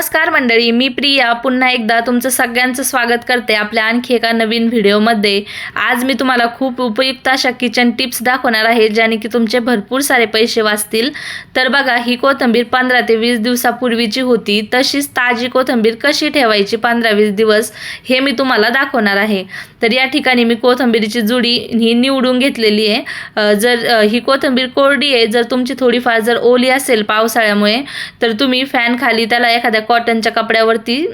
नमस्कार मंडळी मी प्रिया. पुन्हा एकदा तुमचं सगळ्यांचं स्वागत करते आपल्या आणखी एका नवीन व्हिडिओमध्ये. आज मी तुम्हाला खूप उपयुक्त अशा किचन टिप्स दाखवणार आहे ज्याने की तुमचे भरपूर सारे पैसे वाचतील. तर बघा ही कोथिंबीर पंधरा ते वीस दिवसापूर्वीची होती. तशीच ताजी कोथिंबीर कशी ठेवायची पंधरा वीस दिवस हे मी तुम्हाला दाखवणार आहे. तर या ठिकाणी मी कोथंबीरीची जुडी ही निवडून घेतलेली आहे. जर ही कोथिंबीर कोरडी आहे जर तुमची थोडीफार जर ओली असेल पावसाळ्यामुळे तर तुम्ही फॅन खाली त्याला एखाद्या कॉटनच्या कपड्यावरती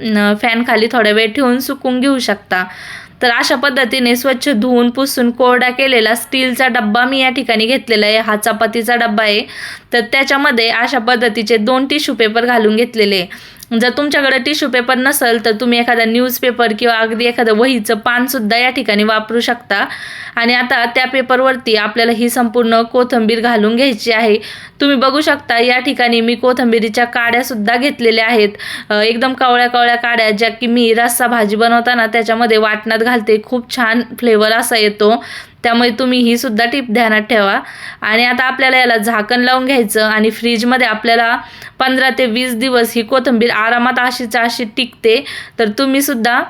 फॅन खाली थोडा वेळ ठेवून सुकून घेऊ शकता. तर अशा पद्धतीने स्वच्छ धुवून पुसून कोरडा केलेला स्टीलचा डब्बा मी या ठिकाणी घेतलेला आहे. हा चपातीचा डब्बा आहे. तर त्याच्यामध्ये अशा पद्धतीचे दोन टिश्यू पेपर घालून घेतलेले आहे. जर तुमच्याकडे टिश्यू पेपर नसेल तर तुम्ही एखादा न्यूजपेपर किंवा अगदी एखादं वहीचं पानसुद्धा या ठिकाणी वापरू शकता. आणि आता त्या पेपरवरती आपल्याला ही संपूर्ण कोथिंबीर घालून घ्यायची आहे. तुम्ही बघू शकता या ठिकाणी मी कोथिंबीरीच्या काड्यासुद्धा घेतलेल्या आहेत. एकदम कवळ्या कवळ्या काड्या ज्या की मी रस्सा भाजी बनवताना त्याच्यामध्ये वाटणात घालते. खूप छान फ्लेवर असा येतो. त्यामुळे तुम्ही ही सुद्धा टिप ध्यानात ठेवा. आणि आता आपल्याला याला झाकण लावून घ्यायचं आणि फ्रीजमध्ये आपल्याला पंधरा ते वीस दिवस ही कोथिंबीर आरामात अशीच अशी टिकते. तर तुम्ही सुद्धा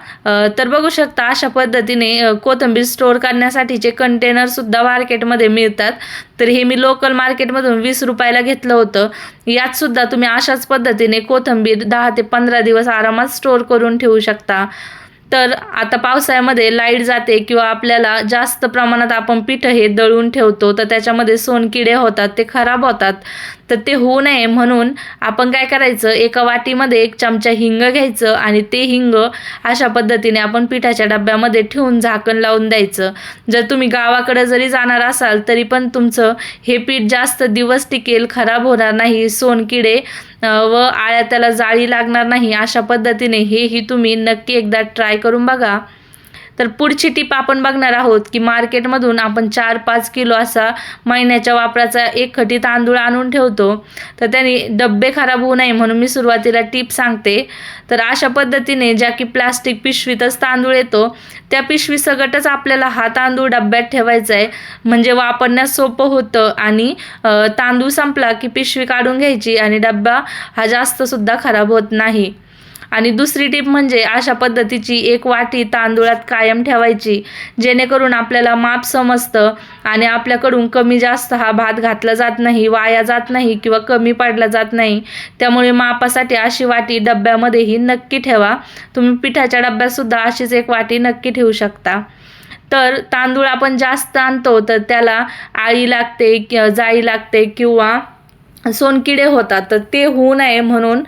तर बघू शकता अशा पद्धतीने कोथिंबीर स्टोअर करण्यासाठीचे कंटेनर सुद्धा मार्केटमध्ये मिळतात. तर हे मी लोकल मार्केटमधून वीस रुपयाला घेतलं होतं. यात सुद्धा तुम्ही अशाच पद्धतीने कोथिंबीर दहा ते पंधरा दिवस आरामात स्टोअर करून ठेवू शकता. तर आता पावसाळ्यामध्ये लाइट जाते किंवा आपल्याला जास्त प्रमाणात आपण पीठ हे दळून ठेवतो तर त्याच्यामध्ये सोनकिडे होतात ते खराब होतात. तर ते होऊ नये म्हणून आपण काय करायचं एका वाटीमध्ये एक चमचा हिंग घ्यायचं आणि ते हिंग अशा पद्धतीने आपण पिठाच्या डब्यामध्ये ठेवून झाकण लावून द्यायचं. जर तुम्ही गावाकडे जरी जाणार असाल तरी पण तुमचं हे पीठ जास्त दिवस टिकेल खराब होणार नाही. सोनकिडे व आळ्या त्याला जाळी लागणार नाही अशा पद्धतीने हेही तुम्ही नक्की एकदा ट्राय करून बघा. तर पुढची टीप आपण बघणार आहोत की मार्केटमधून आपण चार पाच किलो असा महिन्याच्या वापराचा एक खटी तांदूळ आणून ठेवतो. तर त्याने डब्बे खराब होऊ नये म्हणून मी सुरुवातीला टीप सांगते. तर अशा पद्धतीने ज्या की प्लास्टिक पिशवीतच तांदूळ येतो त्या पिशवीसकटच आपल्याला हा तांदूळ डब्यात ठेवायचा आहे म्हणजे वापरण्यास सोपं होतं आणि तांदूळ संपला की पिशवी काढून घ्यायची आणि डब्बा हा जास्तसुद्धा खराब होत नाही. आणि दुसरी टीप म्हणजे अशा पद्धतीची एक वाटी तांदूळात कायम ठेवायची जेणेकरून आपल्याला माप समजतं आणि आपल्याकडून कमी जास्त हा भात घातला जात नाही वाया जात नाही किंवा कमी पडला जात नाही. त्यामुळे मापासाठी अशी वाटी डब्यामध्येही नक्की ठेवा. तुम्ही पिठाच्या डब्यातसुद्धा अशीच एक वाटी नक्की ठेवू शकता. तर तांदूळ आपण जास्त आणतो तर त्याला आळी लागते जाळी लागते किंवा सोनकिडे होतात तर ते होऊ नये म्हणून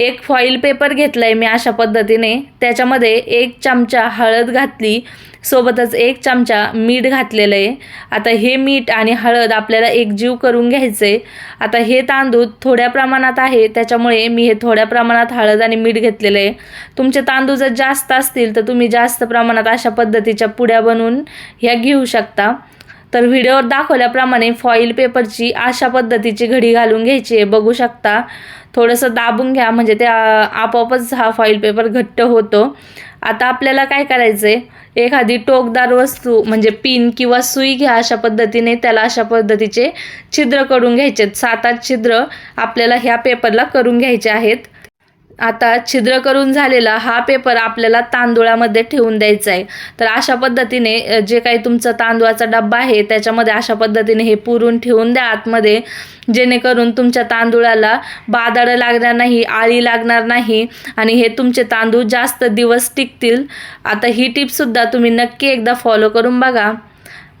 एक फॉईल पेपर घेतला आहे मी अशा पद्धतीने. त्याच्यामध्ये एक चमचा हळद घातली सोबतच एक चमचा मीठ घातलेलं आहे. आता हे मीठ आणि हळद आपल्याला एकजीव करून घ्यायचं आहे आता हे तांदूळ थोड्या प्रमाणात आहे त्याच्यामुळे मी हे थोड्या प्रमाणात हळद आणि मीठ घेतलेलं आहे. तुमचे तांदूळ जर जास्त असतील तर तुम्ही जास्त प्रमाणात अशा पद्धतीच्या पुड्या बनवून ह्या घेऊ शकता. तर व्हिडिओवर दाखवल्याप्रमाणे फॉईल पेपरची अशा पद्धतीची घडी घालून घ्यायची आहे. बघू शकता थोडंसं दाबून घ्या म्हणजे ते आपोआपच हा फॉईल पेपर घट्ट होतो. आता आपल्याला काय करायचं आहे एखादी टोकदार वस्तू म्हणजे पिन किंवा सुई घ्या अशा पद्धतीने त्याला अशा पद्धतीचे छिद्र करून घ्यायचे सात आठ छिद्र आपल्याला ह्या पेपरला करून घ्यायचे आहेत. आता छिद्र करून झालेला हा पेपर आपल्याला तांदूळामध्ये ठेवून द्यायचा आहे. तर अशा पद्धतीने जे काही तुमचा तांदूळाचा डब्बा आहे त्याच्यामध्ये अशा पद्धतीने हे पुरून ठेवून द्या आतमध्ये. जेणेकरून तुमच्या तांदूळाला बादाडं लागणार नाही आळी लागणार नाही आणि हे तुमचे तांदूळ जास्त दिवस टिकतील. आता ही टिपसुद्धा तुम्ही नक्की एकदा फॉलो करून बघा.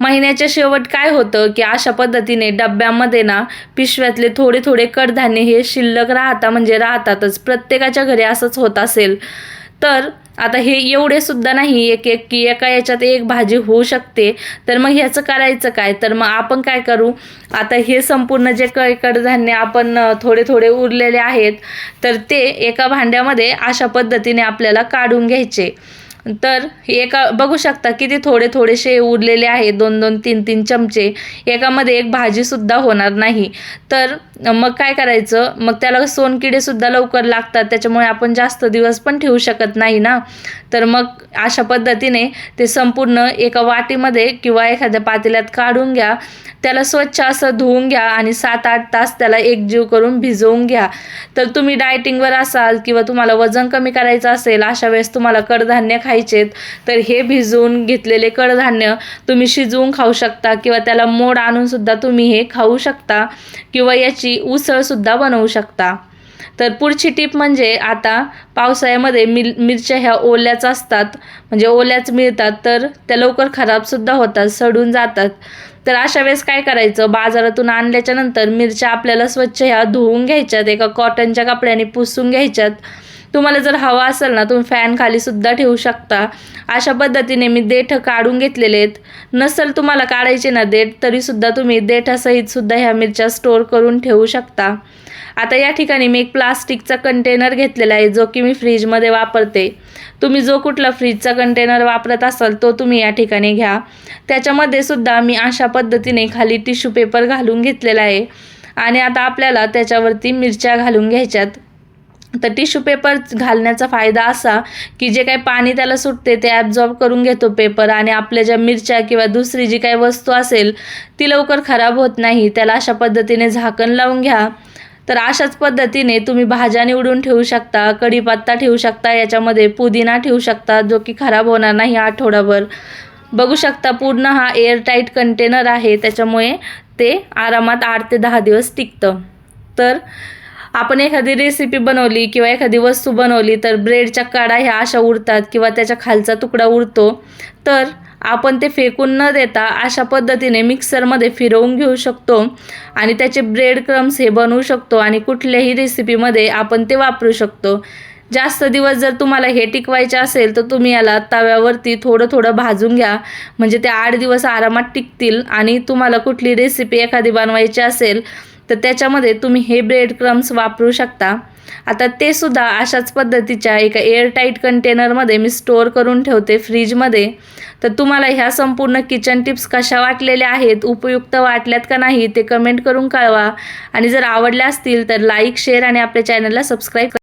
महिन्याच्या शेवट काय होतं की अशा पद्धतीने डब्यामध्ये ना पिशव्यातले थोडे थोडे कडधान्य हे शिल्लक राहता म्हणजे राहतातच. प्रत्येकाच्या घरी असंच होत असेल. तर आता हे एवढे सुद्धा नाही एक एक की एका याच्यात एक भाजी होऊ शकते. तर मग ह्याचं करायचं काय? तर मग आपण काय करू? आता हे संपूर्ण जे क कडधान्य आपण थोडे थोडे उरलेले आहेत तर ते एका भांड्यामध्ये अशा पद्धतीने आपल्याला काढून घ्यायचे. तर एका बघू शकता किती थोडे थोडेसे उरलेले आहेत दोन दोन तीन तीन चमचे. एकामध्ये एक भाजीसुद्धा होणार नाही. तर मग काय करायचं? मग त्याला सोनकिडेसुद्धा लवकर लागतात त्याच्यामुळे आपण जास्त दिवस पण ठेवू शकत नाही ना. तर मग अशा पद्धतीने ते संपूर्ण एका वाटीमध्ये किंवा एखाद्या पातेल्यात काढून घ्या. त्याला स्वच्छ असं धुवून घ्या आणि सात आठ तास त्याला एकजीव करून भिजवून घ्या. तर तुम्ही डायटिंगवर असाल किंवा तुम्हाला वजन कमी करायचं असेल अशा वेळेस तुम्हाला कडधान्य खा खायचेत तर हे भिजवून घेतलेले कडधान्य तुम्ही शिजवून खाऊ शकता किंवा त्याला मोड आणूनसुद्धा तुम्ही हे खाऊ शकता किंवा याची उसळसुद्धा बनवू शकता. तर पुढची टीप म्हणजे आता पावसाळ्यामध्ये मिर मिरच्या ह्या ओल्याच असतात. म्हणजे ओल्याच मिळतात तर त्या लवकर खराबसुद्धा होतात सडून जातात. तर अशा वेळेस काय करायचं? बाजारातून आणल्याच्या नंतर मिरच्या आपल्याला स्वच्छ ह्या धुवून घ्यायच्यात एका कॉटनच्या कपड्याने पुसून घ्यायच्यात. तुम्हाला जर हवा असेल ना तुम्ही फॅन खाली सुद्धा ठेवू शकता. अशा पद्धतीने मी देठ काढून घेतलेले आहेत. नसेल तुम्हाला काढायचे ना देठ तरीसुद्धा तुम्ही देठासहित सुद्धा ह्या मिरच्या स्टोअर करून ठेवू शकता. आता या ठिकाणी मी एक प्लास्टिकचा कंटेनर घेतलेला आहे जो की मी फ्रीजमध्ये वापरते. तुम्ही जो कुठला फ्रीजचा कंटेनर वापरत असाल तो तुम्ही या ठिकाणी घ्या. त्याच्यामध्ये सुद्धा मी अशा पद्धतीने खाली टिश्यू पेपर घालून घेतलेला आहे. आणि आता आपल्याला त्याच्यावरती मिरच्या घालून घ्यायच्यात. तर टिश्यू पेपर घालण्याचा फायदा असा की जे काही पाणी त्याला सुटते ते ॲब्झॉर्ब करून घेतो पेपर आणि आपल्या ज्या मिरच्या किंवा दुसरी जी काही वस्तू असेल ती लवकर खराब होत नाही. त्याला अशा पद्धतीने झाकण लावून घ्या. तर अशाच पद्धतीने तुम्ही भाज्या निवडून ठेवू शकता कढीपत्ता ठेवू शकता याच्यामध्ये पुदिना ठेवू शकता जो की खराब होणार नाही आठवडाभर. बघू शकता पूर्ण हा एअरटाईट कंटेनर आहे त्याच्यामुळे ते आरामात आठ ते दहा दिवस टिकतं. तर आपण एखादी रेसिपी बनवली किंवा एखादी वस्तू बनवली तर ब्रेडच्या काड्या ह्या अशा उरतात किंवा त्याच्या खालचा तुकडा उरतो. तर आपण ते फेकून न देता अशा पद्धतीने मिक्सरमध्ये फिरवून घेऊ शकतो आणि त्याचे ब्रेड क्रम्स हे बनवू शकतो आणि कुठल्याही रेसिपीमध्ये आपण ते वापरू शकतो. जास्त दिवस जर तुम्हाला हे टिकवायचे असेल तर तुम्ही याला तव्यावरती थोडं थोडं भाजून घ्या. म्हणजे ते आठ दिवस आरामात टिकतील आणि तुम्हाला कुठली रेसिपी एखादी बनवायची असेल तर त्याच्यामध्ये तुम्ही हे ब्रेड क्रम्स वापरू शकता. आता ते सुद्धा अशाच पद्धतीच्या एका एअरटाईट कंटेनरमध्ये मी स्टोअर करून ठेवते फ्रीजमध्ये तर तुम्हाला ह्या संपूर्ण किचन टिप्स कशा वाटलेल्या आहेत उपयुक्त वाटल्यात का नाही ते कमेंट करून कळवा. आणि जर आवडल्या असतील तर लाईक शेअर आणि आपल्या चॅनलला सबस्क्राईब